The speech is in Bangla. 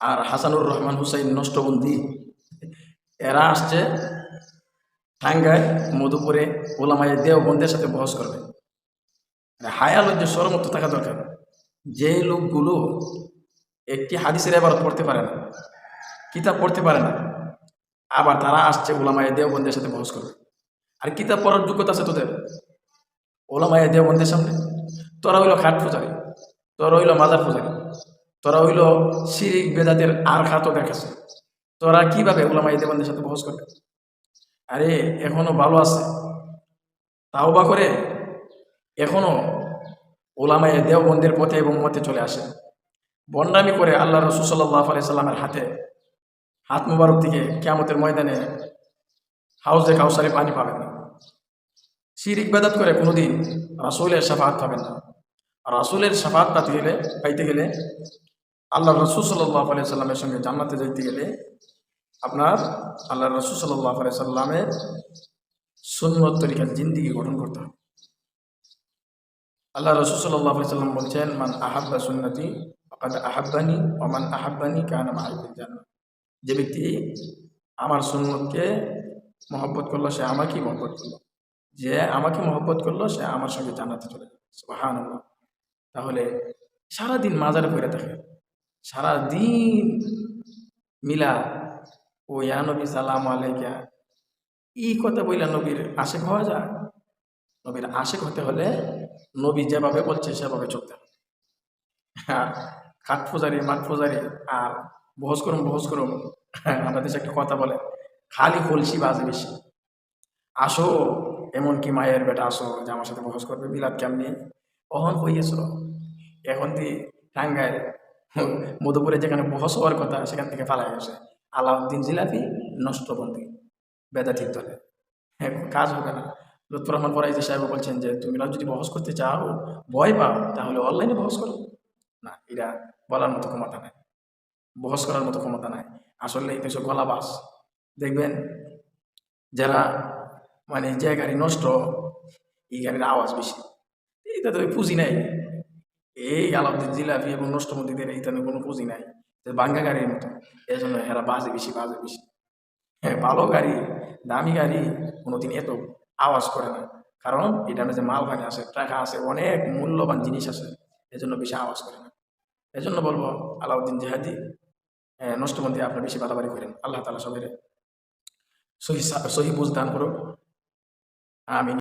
আর হাসানুর রহমান হুসাইন নষ্টবন্দি, এরা আসছে টাঙ্গায়, মধুপুরে, ওলামায় দেওবন্দের সাথে বহস করবে। হায়া লজ্জা সরমত্ব থাকা দরকার। যে লোকগুলো একটি হাদিসের এবার পড়তে পারে না, কিতাব পড়তে পারে না, আবার তারা আসছে ওলামায় দেওবন্দের সাথে বহস করবে। আর কিতাব পড়ার যোগ্যতা আছে তোদের? ওলামায় দেওবন্দের সামনে। তোরা হইল খাট পূজারি, তোরা হইল মাজার পূজারি। তোরা হইল শিরিক, বেদাতের আর খাতও দেখাচ্ছে তোরা কীভাবে ওলামাই দেবন্দের সাথে বহস করবে? আরে, এখনও ভালো আছে। তাও বা করে এখনও ওলামাই দেওবন্দের পথে এবং মতে চলে আসে। বন্ডামি করে আল্লাহ রসুল সাল্লাহ আলি সাল্লামের হাতে হাত মুবারক থেকে কেয়ামতের ময়দানে হাউজে কাউসারে পানি পাবেন না। শিরিক, বেদাত করে কোনোদিন রাসুলের সাফাত পাবেন না। রাসুলের সাফাত পাতে গেলে পাইতে গেলে আল্লাহ রসুল সাল্লাহ আলি সাল্লামের সঙ্গে জান্নাতে যেতে গেলে আপনার আল্লাহ রসুল সাল্লাহ আলি সাল্লামের সুন্নত তরিকার জিন্দিগি গঠন করতে হবে। আল্লাহ রসুল সাল্লাহ আলি সাল্লাম বলছেন, মান আহাব্বা সুন্নতি আহাব্বানি ওমান আহাব্বানি কান মাহিবুল জান্নাত যে ব্যক্তি আমার সুন্নতকে মহব্বত করল, সে আমাকেই মহব্বত করল। যে আমাকে মহব্বত করল, সে আমার সঙ্গে জান্নাতে চলে যাবে। তাহলে সারাদিন মাজারে পড়ে থাকে। সারাদিন মিলা, ও ইয়া নবী, সালাম আলাইকা। ই কথা বইলা নবীর আশেক হওয়া যায়। নবীর আশেক হতে হলে নবী যেভাবে বলছে, সেভাবে চলতে হবে। আর কাঠ পূজারি, মাঠ পূজারি, আর বহস করুন বহস করুন, আমাদের দেশে একটা কথা বলে, খালি কলসি বাজে বেশি। আসো, এমনকি মায়ের বেটা আসো যে আমার সাথে বহস করবে বিলাপ কেমনি? অহন হইয়েছ এখন তুই টাঙ্গায় মধুপুরে যেখানে বহস হওয়ার কথা, সেখান থেকে পালাই গেছে আলাউদ্দিন জিলাপি, নষ্টবন্দি। বেদা ঠিক ধরে। হ্যাঁ কাজ হবে না। লুৎফর রহমান ফরাইজি সাহেব বলছেন যে, তুমি যদি বহস করতে চাও, ভয় পাও, তাহলে অনলাইনে বহস করো। না, এরা বলার মতো ক্ষমতা নাই। বহস করার মতো ক্ষমতা নাই। আসলে এই তো গলাবাস দেখবেন, যারা মানে যে গাড়ি নষ্ট, এই গাড়ির আওয়াজ বেশি। এইটা তো পুঁজি নাই। এই আলাউদ্দিন জিলাপি এবং নষ্টমন্দিদের এইখানে কোনো পুঁজি নাই। বাঙ্গা গাড়ির মতো। এই জন্য এরা বাজে বেশি বাজে বেশি। হ্যাঁ ভালো গাড়ি, দামি গাড়ি কোনোদিন এত আওয়াজ করে না। কারণ এটা যে মালবাহী আছে, টাকা আছে, অনেক মূল্যবান জিনিস আছে। এজন্য বেশি আওয়াজ করে না। এজন্য বলব, আলাউদ্দিন জেহাদি নষ্টমন্ত্রী আপনার বেশি বাড়াবাড়ি করেন। আল্লাহ তালা সবাই সহি সহি বুঝ দান করুক। আমি